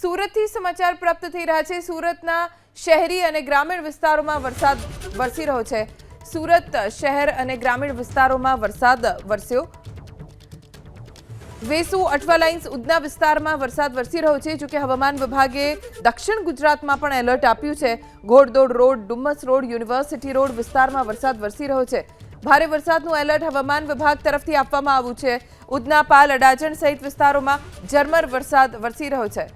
સુરતથી સમાચાર પ્રાપ્ત થઈ રહ્યા છે. સુરતના શહેરી અને ગ્રામીણ વિસ્તારોમાં વરસાદ વરસી રહ્યો છે. સુરત શહેર અને ગ્રામીણ વિસ્તારોમાં વરસાદ વરસ્યો. વેસુ અઠવા લાઇન્સ ઉદના વિસ્તારમાં વરસાદ વરસી રહ્યો છે. જોકે હવામાન વિભાગે દક્ષિણ ગુજરાતમાં પણ એલર્ટ આપ્યું છે. Ghoddod road, Dumas road, university road વિસ્તારમાં વરસાદ વરસી રહ્યો છે. ભારે વરસાદનું એલર્ટ હવામાન વિભાગ તરફથી આપવામાં આવ્યું છે. ઉદના પાલ, અડાજણ સહિત વિસ્તારોમાં ઝરમર વરસાદ વરસી રહ્યો છે.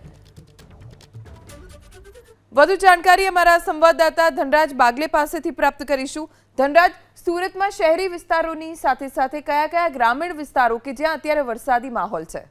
વધુ જાણકારી અમારા સંવાદદાતા ધનરાજ બાગલે પાસેથી પ્રાપ્ત કરીશું. ધનરાજ, સુરતમાં શહેરી વિસ્તારોની સાથે સાથે કયા કયા ગ્રામીણ વિસ્તારો કે જ્યાં અત્યારે વરસાદી માહોલ છે?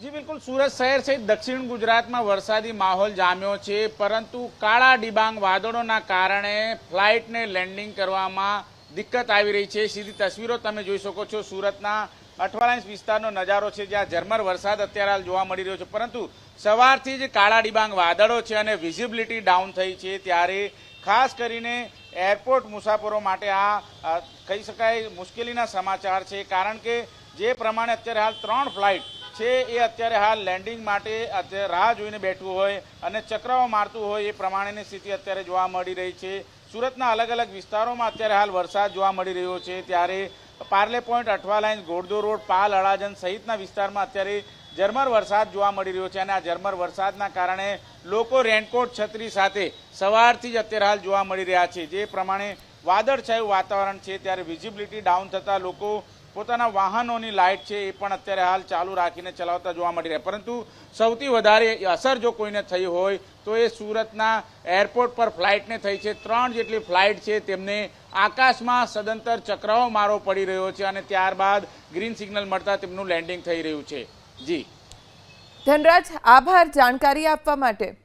જી, બિલકુલ. સુરત શહેર સહિત દક્ષિણ ગુજરાતમાં વરસાદી માહોલ જામ્યો છે, પરંતુ કાળા ડિબાંગ વાદળોના કારણે ફ્લાઇટને લેન્ડિંગ કરવામાં દિક્કત આવી રહી છે. સીધી તસવીરો તમે જોઈ શકો છો. સુરતના અઠવાલાઇન્સ વિસ્તારનો નજારો છે, જ્યાં ઝરમર વરસાદ અત્યારે હાલ જોવા મળી રહ્યો છે. પરંતુ સવારથી જ કાળા ડિબાંગ વાદળો છે અને વિઝિબિલિટી ડાઉન થઈ છે. ત્યારે ખાસ કરીને એરપોર્ટ મુસાફરો માટે આ કહી શકાય મુશ્કેલીના સમાચાર છે. કારણ કે જે પ્રમાણે અત્યારે હાલ ત્રણ ફ્લાઇટ છે, એ અત્યારે હાલ લેન્ડિંગ માટે રાહ જોઈને બેઠવું હોય અને ચક્રાઓ મારતું હોય એ પ્રમાણેની સ્થિતિ અત્યારે જોવા મળી રહી છે. સુરતના અલગ અલગ વિસ્તારોમાં અત્યારે હાલ વરસાદ જોવા મળી રહ્યો છે. ત્યારે Parle point, Athwa line Ghoddod road, Pal Adajan સહિતના વિસ્તારમાં અત્યારે ઝરમર વરસાદ જોવા મળી રહ્યો છે અને આ ઝરમર વરસાદના કારણે લોકો રેનકોટ છત્રી સાથે સવારથી જ અત્યારે હાલ જોવા મળી રહ્યા છે. જે પ્રમાણે વાદળછાયું વાતાવરણ છે, ત્યારે વિઝિબિલિટી ડાઉન થતાં લોકો પોતાના વાહનોની લાઇટ છે, એ પણ અત્યારે હાલ ચાલુ રાખીને ચલાવતા જોવા મળી રહ્યા. પરંતુ સૌથી વધારે અસર જો કોઈને થઈ હોય, તો એ સુરતના એરપોર્ટ પર ફ્લાઇટને થઈ છે. ત્રણ જેટલી ફ્લાઇટ છે, તેમને આકાશમાં સદંતર ચક્રાઓ મારો પડી રહ્યો છે અને ત્યારબાદ ગ્રીન સિગ્નલ મળતા તેમનું લેન્ડિંગ થઈ રહ્યું છે. જી. ધનરાજ, આભાર જાણકારી આપવા માટે.